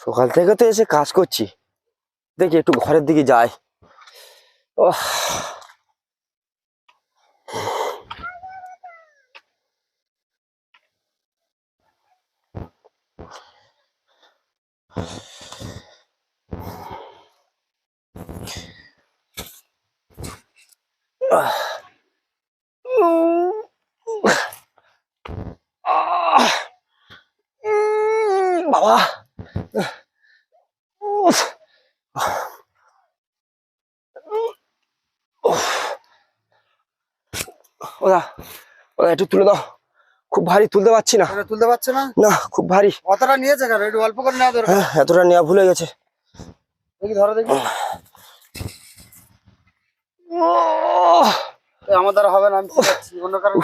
সকাল থেকে তো এসে কাজ করছি। দেখি একটু ঘরের দিকে যাই। ওহ। আহ! উম, বাবা। একটু তুলে দাও। খুব ভারী তুলতে পারছি না। তুলতে পারছে না? না খুব ভারী। অতটা নিয়েছে কেন? একটু অল্প করে নেওয়া দরকার। হ্যাঁ এতটা নেওয়া ভুলে গেছে। দেখি ধরো দেখি! আমার দ্বারা হবে না আমি অন্য কারণ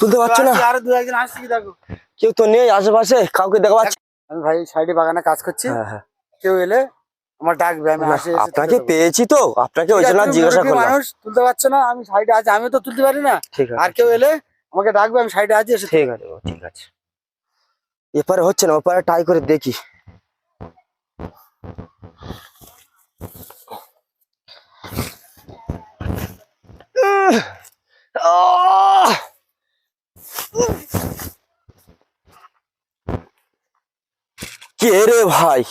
তুলতে পারছ না? আরও দু একজন আসছি কি দেখো। কেউ তো নেই আশেপাশে কাউকে দেখা পাচ্ছি আমি ভাই সাইডে বাগানে কাজ করছি। হ্যাঁ হ্যাঁ। কেউ এলে আমার ডাকবে আমি আসে আপনাকে পেয়েছি তো আপনাকে ওই জন্য জিজ্ঞাসা করলাম। মানুষ তুলতে পারছে না আমি সাইডে আছি আমিও তো তুলতে পারি না। আর কেউ এলে আমাকে ডাকবে আমি সাইডে আছি এসে ঠিক আছে ঠিক আছে। এপারে হচ্ছে না ওপারে ট্রাই করে দেখি! কে রে ভাই?